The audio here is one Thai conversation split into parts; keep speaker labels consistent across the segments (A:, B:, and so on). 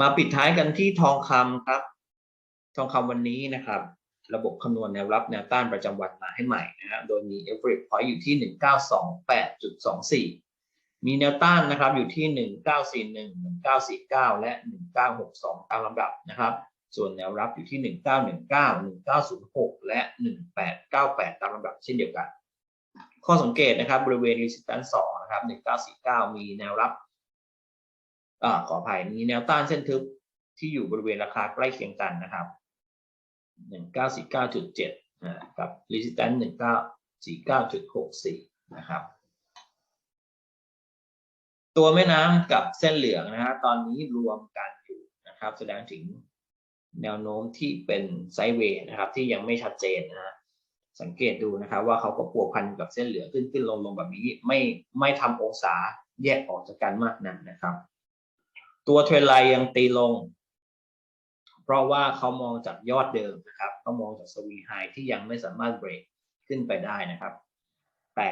A: มาปิดท้ายกันที่ทองคำครับ ทองคำวันนี้นะครับ ระบบคำนวณแนวรับแนวต้านประจำวันมาให้ใหม่นะฮะโดยมี average point อยู่ที่ 1928.24 มีแนวต้านนะครับอยู่ที่ 1941 1949 และ 1962 ตามลำดับนะครับ ส่วนแนวรับอยู่ที่ 1919 1906 และ 1898 ตามลำดับเช่นเดียวกัน ข้อสังเกตนะครับบริเวณ resistance 2นะครับ1949 มีแนวรับ อขออภัยมีแนวต้านเส้นทึบที่อยู่บริเวณราคาใกล้เคียงกันนะครับ 1949.7นะกับ resistance 1949.64 นะครับ ตัวแม่น้ำกับเส้นเหลืองนะฮะตอนนี้รวมกันอยู่นะครับ แสดงถึงแนวโน้มที่เป็นไซด์เวย์นะครับ ที่ยังไม่ชัดเจนนะฮะสังเกตดูนะครับว่าเขาก็พัวพันกับเส้นเหลืองขึ้นขึ้นลงลงแบบนี้ ไม่ไม่ทำองศาแยกออกจากกันมากนักนะครับ ตัวเทรนไลน์ยังตีลง เพราะว่าเขามองจากยอดเดิมนะครับเขามองจากสวีไฮที่ยังไม่สามารถเบรกขึ้นไปได้นะครับ แต่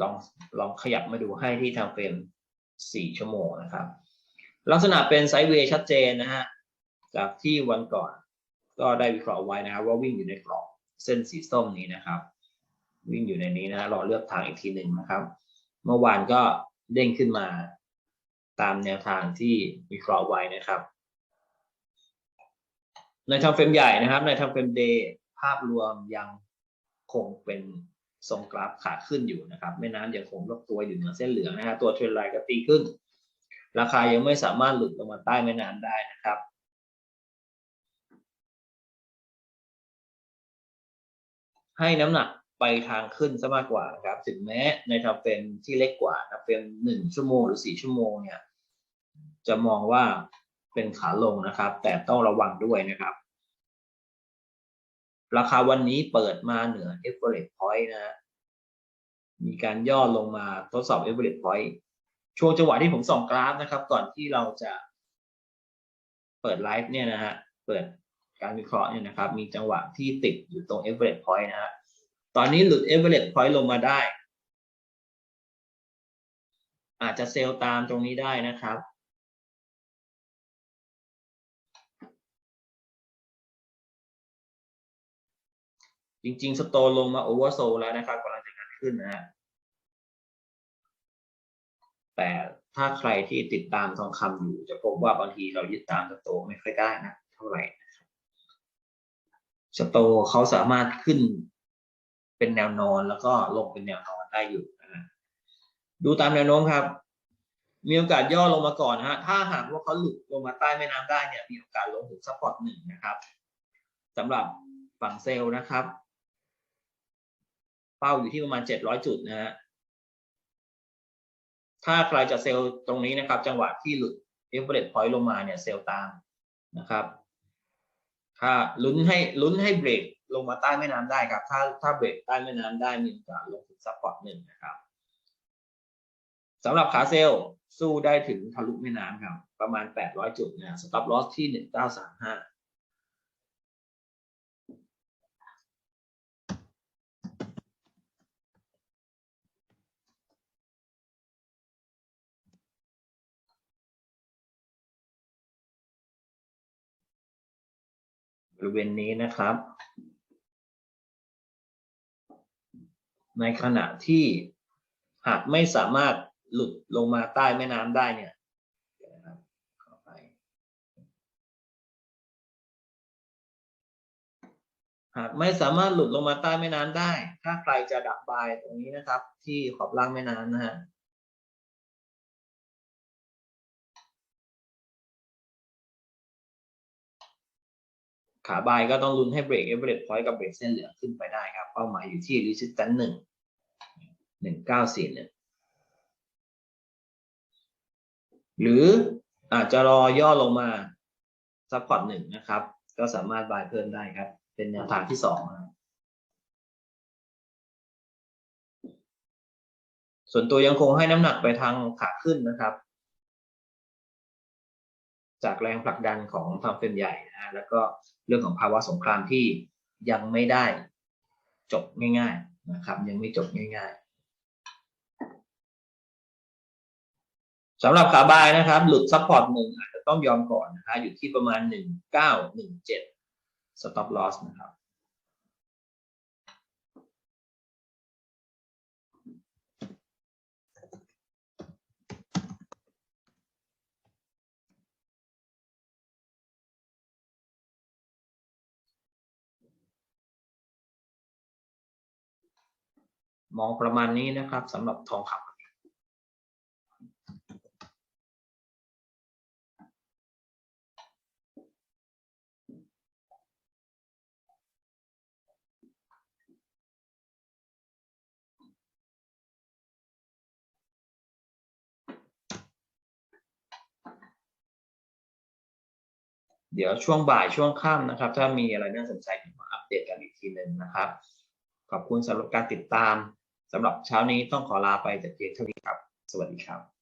A: ลองลองขยับมาดูให้ที่ทางเฟรม4 ชั่วโมงนะครับ ลักษณะเป็นไซด์เวย์ชัดเจนนะฮะจากที่วันก่อนก็ได้วิเคราะห์ไว้นะครับว่าวิ่งอยู่ในกรอบเส้นสีส้มนี้นะครับ วิ่งอยู่ในนี้นะฮะรอเลือกทางอีกทีหนึ่งนะครับ เมื่อวานก็เด้งขึ้นมา ตามแนวทางที่วิเคราะห์ไว้นะครับในทางเฟรมใหญ่นะครับในทางเฟรมเดย์ภาพรวมยังคงเป็นทรงกราฟขาขึ้นอยู่นะครับแม่น้ำยังคงลดตัวอยู่เหนือเส้นเหลืองนะฮะตัวเทรนไลน์ก็ตีขึ้น ราคายังไม่สามารถหลุดลงมาใต้แม่น้ำได้นะครับให้น้ำหนักไปทางขึ้นซะมากกว่านะครับ ถึงแม้ในทางเฟรมที่เล็กกว่านะเฟรมหนึ่งชั่วโมงหรือสี่ชั่วโมงเนี่ย จะมองว่าเป็นขาลงนะครับ แต่ต้องระวังด้วยนะครับ ราคาวันนี้เปิดมาเหนือ average point นะฮะมีการย่อลงมาทดสอบ average point ช่วงจังหวะที่ผมส่องกราฟนะครับ ก่อนที่เราจะเปิดไลฟ์เนี่ยนะฮะ เปิดการวิเคราะห์เนี่ยนะครับ มีจังหวะที่ติดอยู่ตรง average point นะฮะ ตอนนี้หลุด average point ลงมาได้ อาจจะเซลล์ตามตรงนี้ได้นะครับ จริง ๆ สโตลงมาโอเวอร์โซแล้วนะครับกำลังจะกันขึ้นนะฮะแต่ถ้าใครที่ติดตามทองคำอยู่จะพบว่าบางทีเรายึดตามสโตไม่ค่อยได้นะ เท่าไหร่สโตเขาสามารถขึ้นเป็นแนวนอนแล้วก็ลงเป็นแนวนอนได้อยู่นะดูตามแนวโน้มครับ มีโอกาสย่อลงมาก่อนนะฮะ ถ้าหากว่าเขาหลุดลงมาใต้แม่น้ำได้เนี่ย มีโอกาสลงถึงซัพพอร์ตหนึ่งนะครับสำหรับฝั่งเซลล์นะครับ เป้าอยู่ที่ประมาณ 700 จุดนะฮะถ้าใครจะเซลล์ตรงนี้นะครับ จังหวะที่หลุด average point ลงมาเนี่ยเซลล์ตามนะครับ ถ้าลุ้นให้ลุ้นให้เบรกลงมาใต้แม่น้ำได้ครับ ถ้าถ้าเบรกใต้แม่น้ำได้มีโอกาสลงถึงซัพพอร์ตหนึ่งนะครับสำหรับขาเซลล์สู้ได้ถึงทะลุแม่น้ำครับ ประมาณ 800 จุดนะสต็อปลอสที่ 1935 บริเวณนี้นะครับ ในขณะที่หากไม่สามารถหลุดลงมาใต้แม่น้ำได้เนี่ยหากไม่สามารถหลุดลงมาใต้แม่น้ำได้ ถ้าใครจะดักบายตรงนี้นะครับ ที่ขอบล่างแม่น้ำนะฮะ ขาบายก็ต้องลุ้นให้เบรกเอเวอเรสต์พอยต์กับเบรกเส้นเหลืองขึ้นไปได้ครับ เป้าหมายอยู่ที่ resistance หนึ่งหนึ่งเก้าสี่หนึ่งหรืออาจจะรอย่อลงมาซัพพอร์ตหนึ่งนะครับ ก็สามารถบายเพิ่มได้ครับ เป็นแนวทางที่สองส่วนตัวยังคงให้น้ำหนักไปทางขาขึ้นนะครับ จากแรงผลักดันของความเป็นใหญ่นะฮะแล้วก็เรื่องของภาวะสงครามที่ยังไม่ได้จบง่าย ๆนะครับ ยังไม่จบง่ายๆสำหรับขาบายนะครับ หลุดซัพพอร์ตหนึ่งอาจจะต้องยอมก่อนนะฮะอยู่ที่ประมาณหนึ่งเก้าหนึ่งเจ็ด stop loss นะครับ มองประมาณนี้นะครับสำหรับทองคำเดี๋ยวช่วงบ่ายช่วงค่ำนะครับ ถ้ามีอะไรน่าสนใจมาอัปเดตกันอีกทีหนึ่งนะครับ ขอบคุณสำหรับการติดตาม สำหรับเช้านี้ต้องขอลาไปแต่เพียงเท่านี้ครับ สวัสดีครับ